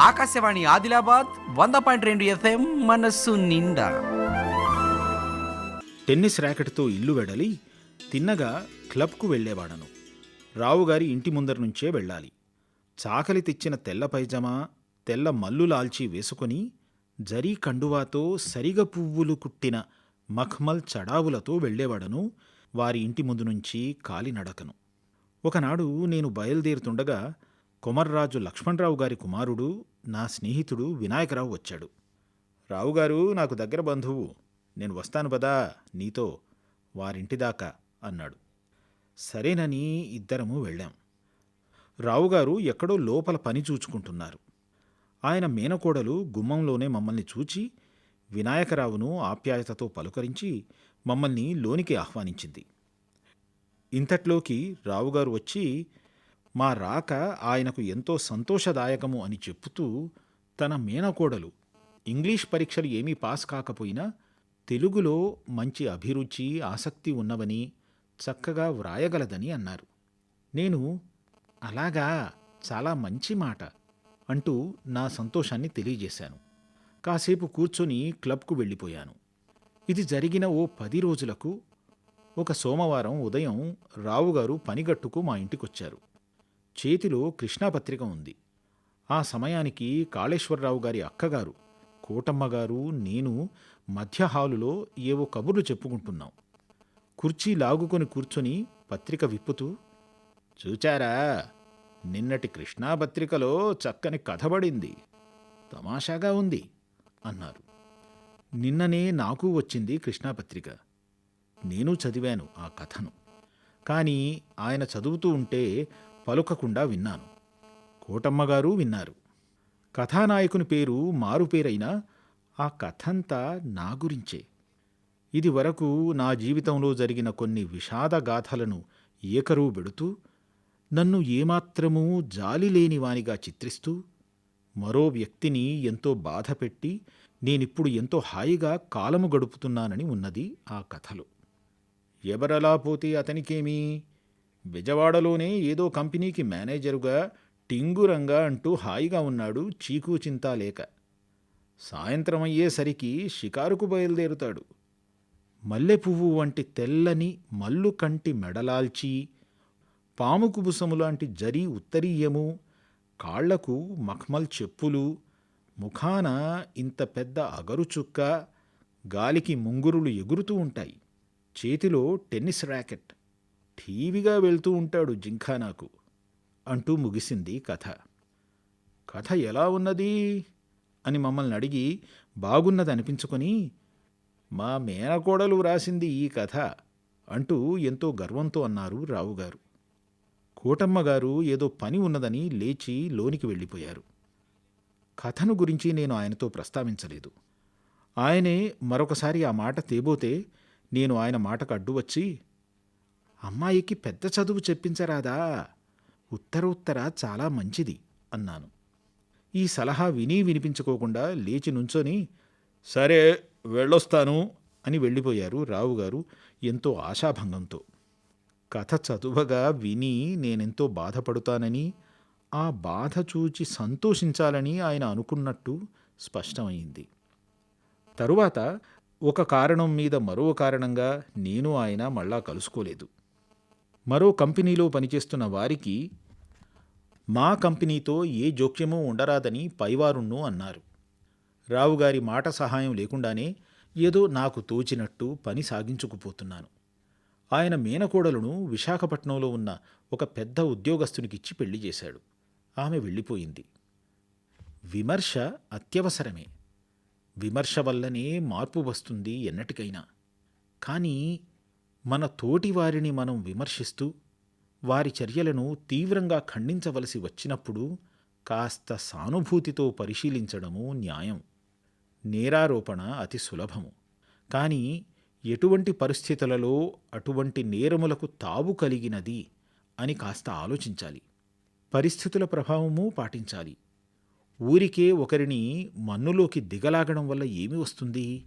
ఆకాశవాణి ఆదిలాబాద్ వంద పాయింట్ రెండు ఎఫ్ఎం మనస్సు నిండా. టెన్నిస్ ర్యాకెట్తో ఇల్లు వెడలి తిన్నగా క్లబ్కు వెళ్ళేవాడను. రావుగారి ఇంటి ముందర నుంచే వెళ్ళాలి. చాకలి తెచ్చిన తెల్ల పైజమా తెల్ల మల్లు లాల్చి వేసుకొని జరీ కండువాతో సరిగ పువ్వులు కుట్టిన మఖ్మల్ చడావులతో వెళ్ళేవాడను వారి ఇంటి ముందు నుంచి కాలినడకను. ఒకనాడు నేను బయలుదేరుతుండగా కొమర్రాజు లక్ష్మణరావు గారి కుమారుడు నా స్నేహితుడు వినాయకరావు వచ్చాడు. రావుగారు నాకు దగ్గర బంధువు. నేను వస్తాను పదా నీతో వారింటిదాకా అన్నాడు. సరేనని ఇద్దరము వెళ్ళాం. రావుగారు ఎక్కడో లోపల పని చూచుకుంటున్నారు. ఆయన మేనకోడలు గుమ్మంలోనే మమ్మల్ని చూచి వినాయకరావును ఆప్యాయతతో పలుకరించి మమ్మల్ని లోనికి ఆహ్వానించింది. ఇంతట్లోకి రావుగారు వచ్చి మా రాక ఆయనకు ఎంతో సంతోషదాయకము అని చెప్పుతూ తన మేనకోడలు ఇంగ్లీష్ పరీక్షలు ఏమీ పాస్ కాకపోయినా తెలుగులో మంచి అభిరుచి ఆసక్తి ఉన్నవని చక్కగా వ్రాయగలదని అన్నారు. నేను అలాగా చాలా మంచి మాట అంటూ నా సంతోషాన్ని తెలియజేశాను. కాసేపు కూర్చొని క్లబ్కు వెళ్ళిపోయాను. ఇది జరిగిన ఓ పది రోజులకు ఒక సోమవారం ఉదయం రావుగారు పనిగట్టుకు మా ఇంటికొచ్చారు. చేతిలో కృష్ణాపత్రిక ఉంది. ఆ సమయానికి కాళేశ్వరరావు గారి అక్కగారు కోటమ్మగారు నేను మధ్య హాలులో ఏవో కబుర్లు చెప్పుకుంటున్నాం. కుర్చీ లాగుకొని కూర్చొని పత్రిక విప్పుతూ చూచారా నిన్నటి కృష్ణాపత్రికలో చక్కని కథబడింది తమాషాగా ఉంది అన్నారు. నిన్ననే నాకు వచ్చింది కృష్ణాపత్రిక. నేను చదివాను ఆ కథను. కానీ ఆయన చదువుతూ ఉంటే పలుకకుండా విన్నాను. కోటమ్మగారు విన్నారు. కథానాయకుని పేరు మారుపేరైనా ఆ కథంతా నా గురించే. ఇది వరకు నా జీవితంలో జరిగిన కొన్ని విషాద గాథలను ఏకరువు పెడుతూ నన్ను ఏమాత్రమూ జాలి లేనివానిగా చిత్రిస్తూ మరో వ్యక్తిని ఎంతో బాధపెట్టి నేనిప్పుడు ఎంతో హాయిగా కాలము గడుపుతున్నానని ఉన్నది ఆ కథలో. ఎవరలా పోతే అతనికేమీ బెజవాడలోనే ఏదో కంపెనీకి మేనేజరుగా టింగురంగా అంటూ హాయిగా ఉన్నాడు చీకు చింతా లేక. సాయంత్రం అయ్యేసరికి షికారుకు బయలుదేరుతాడు. మల్లెపువ్వు వంటి తెల్లని మల్లు కంటి మెడలాల్చి పాము కుబుసము లాంటి జరీ ఉత్తరీయము కాళ్ళకు మఖ్మల్ చెప్పులు ముఖాన ఇంత పెద్ద అగరు చుక్క గాలికి ముంగురులు ఎగురుతూ ఉంటాయి. చేతిలో టెన్నిస్ ర్యాకెట్. ఠీవిగా వెళ్తూ ఉంటాడు జింఖానాకు అంటూ ముగిసింది కథ. కథ ఎలా ఉన్నది? అని మమ్మల్ని అడిగి బాగున్నది అనిపించుకొని మా మేనకోడలు వ్రాసింది ఈ కథ అంటూ ఎంతో గర్వంతో అన్నారు రావుగారు. కోటమ్మగారు ఏదో పని ఉన్నదని లేచి లోనికి వెళ్ళిపోయారు. కథను గురించి నేను ఆయనతో ప్రస్తావించలేదు. ఆయనే మరొకసారి ఆ మాట తేబోతే నేను ఆయన మాటకు అడ్డు వచ్చి అమ్మాయికి పెద్ద చదువు చెప్పించరాదా? ఉత్తర ఉత్తర చాలా మంచిది అన్నాను. ఈ సలహా విని వినిపించుకోకుండా లేచి నుంచొని సరే వెళ్ళొస్తాను అని వెళ్ళిపోయారు రావుగారు ఎంతో ఆశాభంగంతో. కథ చదువగా విని నేనెంతో బాధపడుతానని ఆ బాధ చూచి సంతోషించాలని ఆయన అనుకున్నట్టు స్పష్టమైంది. తరువాత ఒక కారణం మీద మరో కారణంగా నేను ఆయన మళ్ళా కలుసుకోలేదు. మరో కంపెనీలో పనిచేస్తున్న వారికి మా కంపెనీతో ఏ జోక్యమూ ఉండరాదని పైవారుణ్ణు అన్నారు. రావుగారి మాట సహాయం లేకుండానే ఏదో నాకు తోచినట్టు పని సాగించుకుపోతున్నాను. ఆయన మేనకోడలను విశాఖపట్నంలో ఉన్న ఒక పెద్ద ఉద్యోగస్తునికిచ్చి పెళ్ళి చేశాడు. ఆమె వెళ్ళిపోయింది. విమర్శ అత్యవసరమే. విమర్శ వల్లనే మార్పు వస్తుంది ఎన్నటికైనా. కానీ మన తోటివారిని మనం విమర్శిస్తూ వారి చర్యలను తీవ్రంగా ఖండించవలసి వచ్చినప్పుడు కాస్త సానుభూతితో పరిశీలించడము న్యాయం. నేరారోపణ అతి సులభము. కానీ ఎటువంటి పరిస్థితులలో అటువంటి నేరములకు తావు కలిగినది అని కాస్త ఆలోచించాలి. పరిస్థితుల ప్రభావము పాటించాలి. ఊరికే ఒకరిని మన్నులోకి దిగలాగడం వల్ల ఏమి వస్తుంది?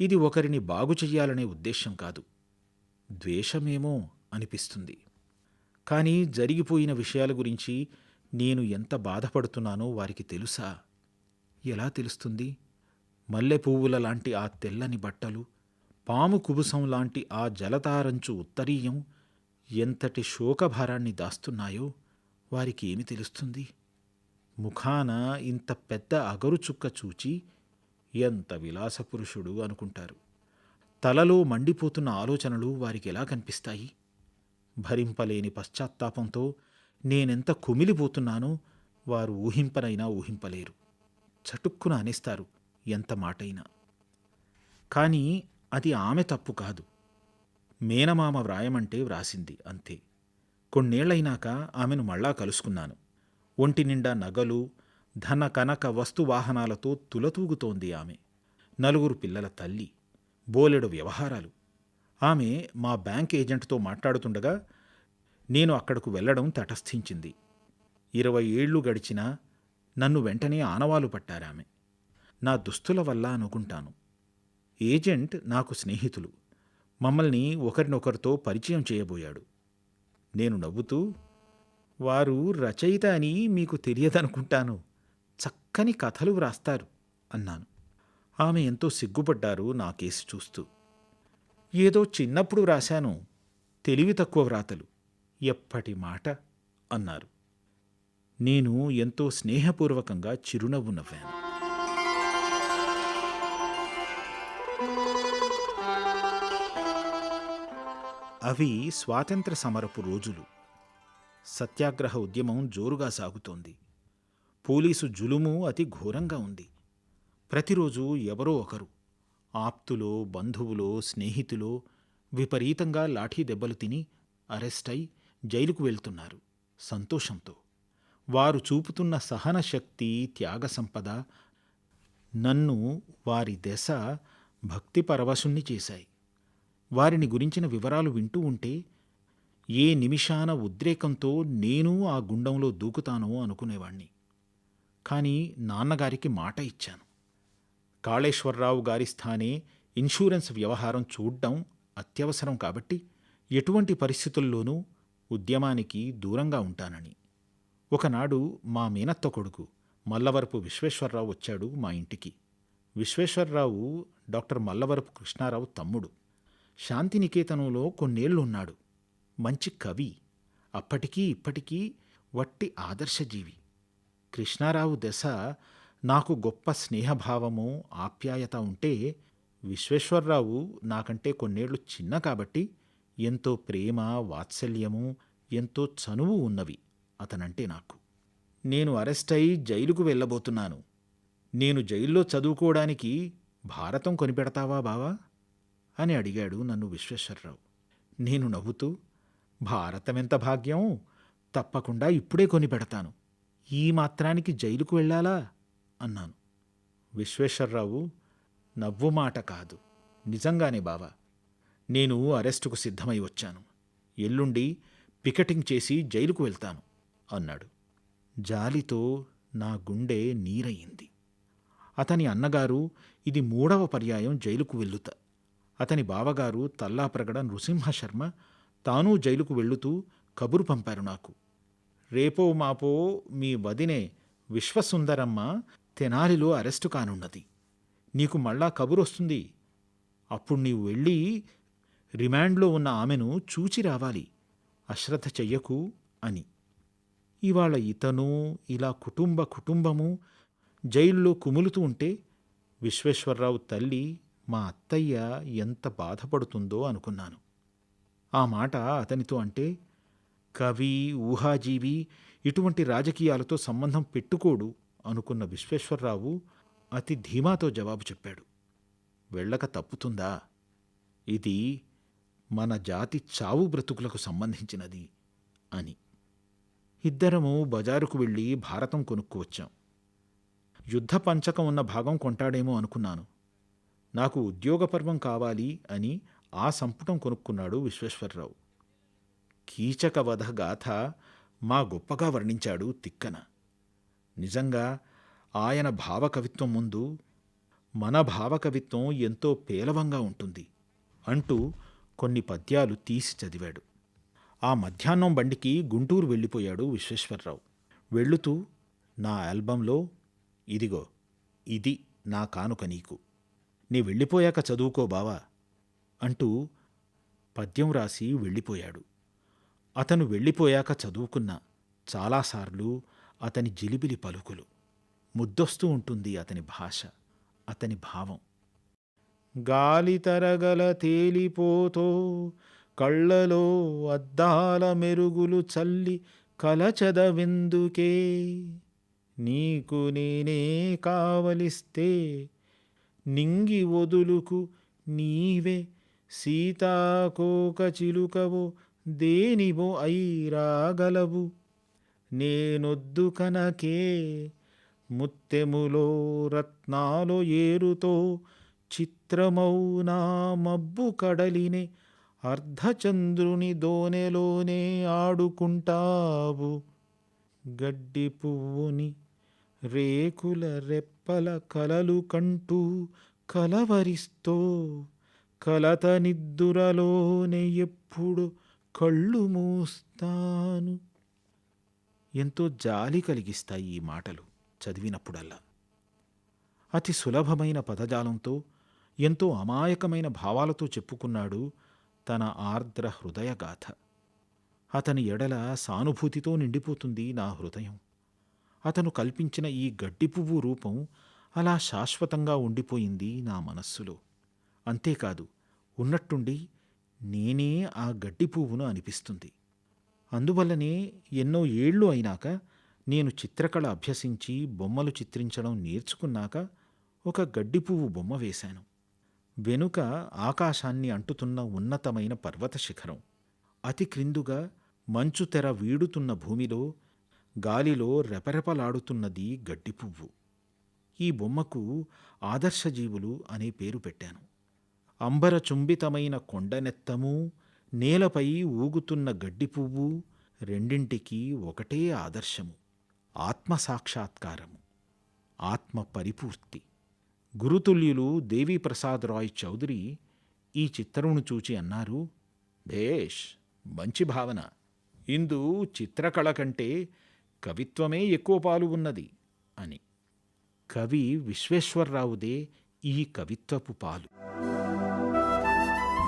ఇది ఒకరిని బాగు చెయ్యాలనే ఉద్దేశం కాదు. ద్వేషమేమో అనిపిస్తుంది. కానీ జరిగిపోయిన విషయాల గురించి నేను ఎంత బాధపడుతున్నానో వారికి తెలుసా? ఎలా తెలుస్తుంది? మల్లె పువ్వుల లాంటి ఆ తెల్లని బట్టలు పాము కుబుసం లాంటి ఆ జలతారంచు ఉత్తరీయం ఎంతటి శోకభారాన్ని దాస్తున్నాయో వారికి ఏమి తెలుస్తుంది? ముఖాన ఇంత పెద్ద అగరుచుక్క చూచి ఎంత విలాసపురుషుడు అనుకుంటారు. తలలో మండిపోతున్న ఆలోచనలు వారికి ఎలా కనిపిస్తాయి? భరింపలేని పశ్చాత్తాపంతో నేనెంత కుమిలిపోతున్నానో వారు ఊహింపనైనా ఊహింపలేరు. చటుక్కున అనేస్తారు ఎంత మాటైనా. కానీ అది ఆమె తప్పు కాదు. మేనమామ వ్రాయమంటే వ్రాసింది అంతే. కొన్నేళ్ళైనాక ఆమెను మళ్ళా కలుసుకున్నాను. ఒంటి నిండా నగలు ధన కనక వస్తు వాహనాలతో తులతూగుతోంది ఆమె. నలుగురు పిల్లల తల్లి. బోలెడు వ్యవహారాలు. ఆమె మా బ్యాంక్ ఏజెంట్తో మాట్లాడుతుండగా నేను అక్కడకు వెళ్ళడం తటస్థించింది. ఇరవై ఏళ్ళు గడిచినా నన్ను వెంటనే ఆనవాలు పట్టారామె. నా దుస్తుల వల్ల అనుకుంటాను. ఏజెంట్ నాకు స్నేహితులు. మమ్మల్ని ఒకరినొకరితో పరిచయం చేయబోయాడు. నేను నవ్వుతూ వారు రచయిత అని మీకు తెలియదనుకుంటాను. చక్కని కథలు వ్రాస్తారు అన్నాను. ఆమె ఎంతో సిగ్గుపడ్డారు నా కేసు చూస్తూ. ఏదో చిన్నప్పుడు వ్రాశాను తెలివి తక్కువ వ్రాతలు ఎప్పటి మాట? అన్నారు. నేను ఎంతో స్నేహపూర్వకంగా చిరునవ్వు నవ్వాను. అవి స్వాతంత్ర సమరపు రోజులు. సత్యాగ్రహ ఉద్యమం జోరుగా సాగుతోంది. పోలీసు జులుము అతి ఘోరంగా ఉంది. ప్రతిరోజు ఎవరో ఒకరు. ఆప్తులో బంధువులో స్నేహితులో విపరీతంగా లాఠీ దెబ్బలు తిని అరెస్ట్ అయి జైలుకు వెళ్తున్నారు సంతోషంతో. వారు చూపుతున్న సహన శక్తి త్యాగ సంపద నన్ను వారి దశ భక్తి పరవశుణ్ణి చేశాయి. వారిని గురించిన వివరాలు వింటూ ఉంటే ఏ నిమిషాన ఉద్రేకంతో నేను ఆ గుండంలో దూకుతానో అనుకునేవాణ్ణి. కానీ నాన్నగారికి మాట ఇచ్చాను. కాళేశ్వరరావు గారి స్థానే ఇన్సూరెన్స్ వ్యవహారం చూడ్డం అత్యవసరం కాబట్టి ఎటువంటి పరిస్థితుల్లోనూ ఉద్యమానికి దూరంగా ఉంటానని. ఒకనాడు మా మేనత్త కొడుకు మల్లవరపు విశ్వేశ్వరరావు వచ్చాడు మా ఇంటికి. విశ్వేశ్వరరావు డాక్టర్ మల్లవరపు కృష్ణారావు తమ్ముడు. శాంతినికేతనంలో కొన్నేళ్ళున్నాడు. మంచి కవి. అప్పటికీ ఇప్పటికీ వట్టి ఆదర్శజీవి. కృష్ణారావు దశ నాకు గొప్ప స్నేహభావము ఆప్యాయత ఉంటే విశ్వేశ్వరరావు నాకంటే కొన్నేళ్ళు చిన్న కాబట్టి ఎంతో ప్రేమ వాత్సల్యము ఎంతో చనువు ఉన్నవి అతనంటే నాకు. నేను అరెస్ట్ అయి జైలుకు వెళ్ళబోతున్నాను. నేను జైల్లో చదువుకోవడానికి భారతం కొనిపెడతావా బావా? అని అడిగాడు నన్ను విశ్వేశ్వరరావు. నేను నవ్వుతూ భారతమెంత భాగ్యం? తప్పకుండా ఇప్పుడే కొనిపెడతాను. ఈ మాత్రానికి జైలుకు వెళ్ళాలా? అన్నాను. విశ్వేశ్వరరావు నవ్వు మాట కాదు. నిజంగానే బావా నేను అరెస్టుకు సిద్ధమై వచ్చాను. ఎల్లుండి పికెటింగ్ చేసి జైలుకు వెళ్తాను అన్నాడు. జాలితో నా గుండె నీరయింది. అతని అన్నగారు ఇది మూడవ పర్యాయం జైలుకు వెళ్ళుత అతని బావగారు తల్లాప్రగడ నృసింహశర్మ తానూ జైలుకు వెళ్ళుతూ కబురు పంపారు నాకు. రేపో మాపో మీ వదినే విశ్వసుందరమ్మ తెనాలిలో అరెస్టు కానున్నది. నీకు మళ్ళా కబురొస్తుంది అప్పుడు నీవు వెళ్ళి రిమాండ్లో ఉన్న ఆమెను చూచి రావాలి. అశ్రద్ధ చెయ్యకు అని. ఇవాళ ఇతను ఇలా కుటుంబ కుటుంబము జైల్లో కుములుతూ ఉంటే విశ్వేశ్వరరావు తల్లి మా అత్తయ్య ఎంత బాధపడుతుందో అనుకున్నాను. ఆ మాట అతనితో అంటే కవి ఊహాజీవి ఇటువంటి రాజకీయాలతో సంబంధం పెట్టుకోడు. అనుకున్న విశ్వేశ్వరరావు అతి ధీమాతో జవాబు చెప్పాడు. వెళ్ళక తప్పుతుందా? ఇది మన జాతి చావు బ్రతుకులకు సంబంధించినది అని. ఇద్దరము బజారుకు వెళ్ళి భారతం కొనుక్కు వచ్చాం యుద్ధ పంచకం ఉన్న భాగం కొంటాడేమో అనుకున్నాను. నాకు ఉద్యోగపర్వం కావాలి అని ఆ సంపుటం కొనుక్కున్నాడు విశ్వేశ్వరరావు. కీచక వధ గాథ మా గొప్పగా వర్ణించాడు తిక్కన. నిజంగా ఆయన భావకవిత్వం ముందు మన భావకవిత్వం ఎంతో పేలవంగా ఉంటుంది అంటూ కొన్ని పద్యాలు తీసి చదివాడు. ఆ మధ్యాహ్నం బండికి గుంటూరు వెళ్ళిపోయాడు విశ్వేశ్వరరావు. వెళ్ళుతూ నా ఆల్బంలో ఇదిగో ఇది నా కానుక నీకు. నీ వెళ్ళిపోయాక చదువుకో బావా అంటూ పద్యం రాసి వెళ్ళిపోయాడు. అతను వెళ్ళిపోయాక చదువుకున్న చాలాసార్లు అతని జిలిబిలి పలుకులు. ముద్దొస్తూ ఉంటుంది అతని భాష అతని భావం. గాలి తరగల తేలిపోతో కళ్ళలో అద్దాల మెరుగులు చల్లి కలచదవెందుకే నీకు నేనే కావలిస్తే నింగి వదులుకు నీవే సీతాకోక చిలుకవో దేనివో అయి రాగలవు నేనొద్దు కనకే ముత్తెములో రత్నాలు ఏరుతో చిత్రమౌనా మబ్బు కడలినే అర్ధచంద్రుని దోనెలోనే ఆడుకుంటావు. గడ్డి పువ్వుని రేకుల రెప్పల కలలు కంటూ కలవరిస్తో కలత నిద్దురలోనే ఎప్పుడు కళ్ళు మూస్తాను. ఎంతో జాలి కలిగిస్తాయి ఈ మాటలు చదివినప్పుడల్లా. అతి సులభమైన పదజాలంతో ఎంతో అమాయకమైన భావాలతో చెప్పుకున్నాడు తన ఆర్ద్ర హృదయగాథ. అతని ఎడల సానుభూతితో నిండిపోతుంది నా హృదయం. అతను కల్పించిన ఈ గడ్డి పువ్వు రూపం అలా శాశ్వతంగా ఉండిపోయింది నా మనస్సులో. అంతేకాదు ఉన్నట్టుండి నేనే ఆ గడ్డి పువ్వును అనిపిస్తుంది. అందువల్లనే ఎన్నో ఏళ్ళు అయినాక నేను చిత్రకళ అభ్యసించి బొమ్మలు చిత్రించడం నేర్చుకున్నాక ఒక గడ్డి పువ్వు బొమ్మ వేశాను. వెనుక ఆకాశాన్ని అంటుతున్న ఉన్నతమైన పర్వత శిఖరం. అతి క్రిందుగా మంచు తెర వీడుతున్న భూమిలో గాలిలో రెపరెపలాడుతున్నది గడ్డి పువ్వు ఈ బొమ్మకు ఆదర్శజీవులు అనే పేరు పెట్టాను. అంబరచుంబితమైన కొండనెత్తము నేలపై ఊగుతున్న గడ్డి పువ్వు రెండింటికి ఒకటే ఆదర్శము ఆత్మసాక్షాత్కారము ఆత్మ పరిపూర్తి గురుతుల్యులు దేవీప్రసాద్ రాయ్ చౌదరి ఈ చిత్రమును చూచి అన్నారు భేష్ మంచి భావన. ఇందు చిత్రకళ కంటే కవిత్వమే ఎక్కువ పాలు ఉన్నది అని. కవి విశ్వేశ్వరరావుదే ఈ కవిత్వపు పాలు.